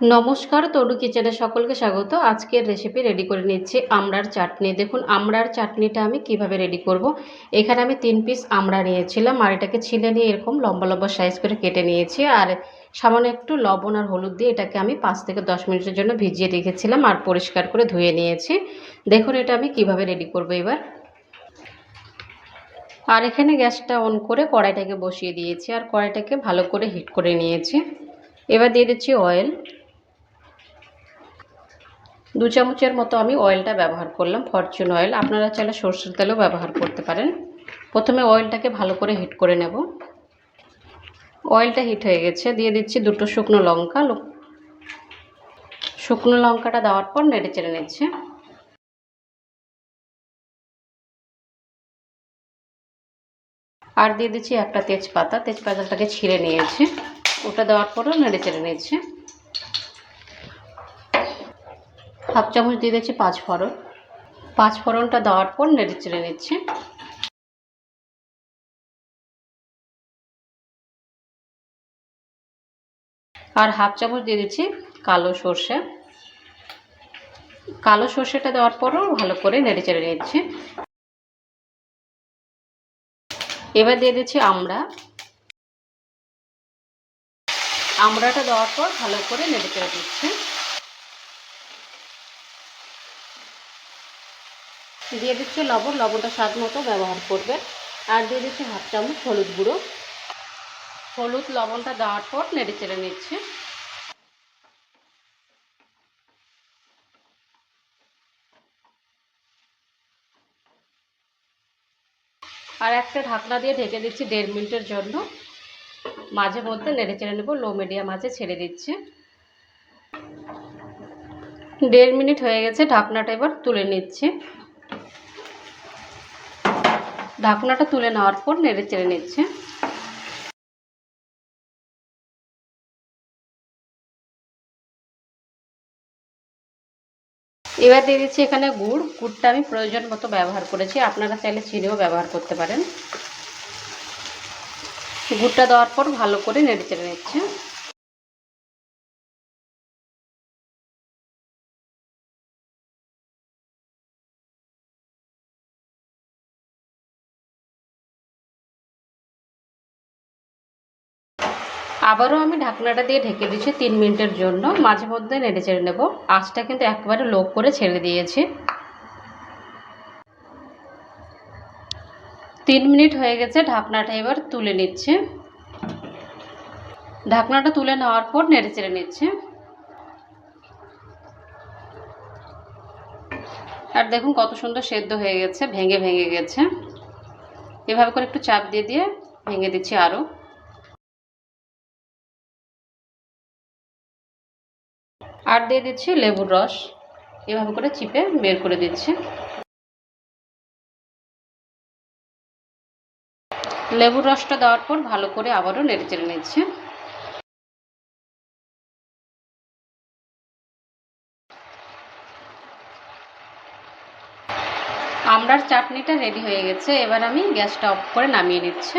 নমস্কার, তরু কিচেনে সকলকে স্বাগত। আজকের রেসিপি রেডি করে নিচ্ছি আমড়ার চাটনি। দেখুন, আমড়ার চাটনিটা আমি কীভাবে রেডি করব। এখানে আমি তিন পিস আমড়া নিয়েছিলাম আর এটাকে ছিলে নিয়ে এরকম লম্বা লম্বা সাইজ করে কেটে নিয়েছি আর সামান্য একটু লবণ আর হলুদ দিয়ে এটাকে আমি পাঁচ থেকে দশ মিনিটের জন্য ভিজিয়ে রেখেছিলাম আর পরিষ্কার করে ধুয়ে নিয়েছি। দেখুন, এটা আমি কীভাবে রেডি করব এবার। আর এখানে গ্যাসটা অন করে কড়াইটাকে বসিয়ে দিয়েছি আর কড়াইটাকে ভালো করে হিট করে নিয়েছি। এবার দিয়ে দিচ্ছি অয়েল দু চামচের মতো আমি অয়েলটা ব্যবহার করলাম ফরচুন অয়েল আপনারা চাইলে সর্ষের তেলও ব্যবহার করতে পারেন। প্রথমে অয়েলটাকে ভালো করে হিট করে নেব। অয়েলটা হিট হয়ে গেছে, দিয়ে দিচ্ছি দুটো শুকনো লঙ্কা। শুকনো লঙ্কাটা দেওয়ার পর নেড়ে চেড়ে নিচ্ছে। আর দিয়ে দিচ্ছি একটা তেজপাতা। তেজপাতাটাকে ছিঁড়ে নিয়েছি। ওটা দেওয়ার পরও নেড়ে চেড়ে নিয়েছি হাফ চামচ দিয়ে দিচ্ছি পাঁচ ফোড়ন। পাঁচ ফোড়নটা দেওয়ার পর নেড়ে চেড়ে নিচ্ছি। আর হাফ চামচ দিয়ে দিচ্ছি কালো সর্ষে। কালো সর্ষেটা দেওয়ার পরও ভালো করে নেড়ে চেড়ে নিচ্ছি। এবার দিয়ে দিচ্ছি আমড়া। আমড়াটা দেওয়ার পর ভালো করে নেড়ে চেড়ে দিচ্ছি দিয়ে দিচ্ছি লবণ, লবণটা স্বাদ মতো ব্যবহার করবে। আর দিয়ে দিচ্ছি হাফ চামচ হলুদ গুঁড়ো। হলুদ, লবণটা দেওয়ার পর নেড়ে চেড়ে নিচ্ছে। আর একটা ঢাকনা দিয়ে ঢেকে দিচ্ছি দেড় মিনিটের জন্য। মাঝে মধ্যে নেড়ে চেড়ে নেব, লো, মিডিয়াম আছে, ছেড়ে দিচ্ছে। দেড় মিনিট হয়ে গেছে, ঢাকনাটা এবার তুলে নিচ্ছি। ঢাকনাটা তুলে নেওয়ার পর নেড়ে চেড়ে নিচ্ছে। এবার দিয়ে দিচ্ছি এখানে গুড়। গুড়টা আমি প্রয়োজন মতো ব্যবহার করেছি। আপনারা চাইলে চিনিও ব্যবহার করতে পারেন। গুড়টা দেওয়ার পর ভালো করে নেড়ে চেড়ে নিচ্ছে। আবারও আমি ঢাকনাটা দিয়ে ঢেকে দিচ্ছি তিন মিনিটের জন্য। মাঝে মধ্যে নেড়ে চেড়ে নেব। আঁচটা কিন্তু একবারে লো করে ছেড়ে দিয়েছি। তিন মিনিট হয়ে গেছে, ঢাকনাটা এবার তুলে নিচ্ছে। ঢাকনাটা তুলে নেওয়ার পর নেড়ে চেড়ে নিচ্ছে। আর দেখুন কত সুন্দর সেদ্ধ হয়ে গেছে, ভেঙে ভেঙে গেছে। এভাবে করে একটু চাপ দিয়ে দিয়ে ভেঙে দিচ্ছি আরও। আর দিয়ে দিচ্ছি লেবুর রস। এভাবে করে চিপে বের করে দিচ্ছি। লেবুর রসটা দেওয়ার পর ভালো করে আবারও নেড়ে চেড়ে নিচ্ছে। আমড়ার চাটনিটা রেডি হয়ে গেছে। এবার আমি গ্যাসটা অফ করে নামিয়ে নিচ্ছি।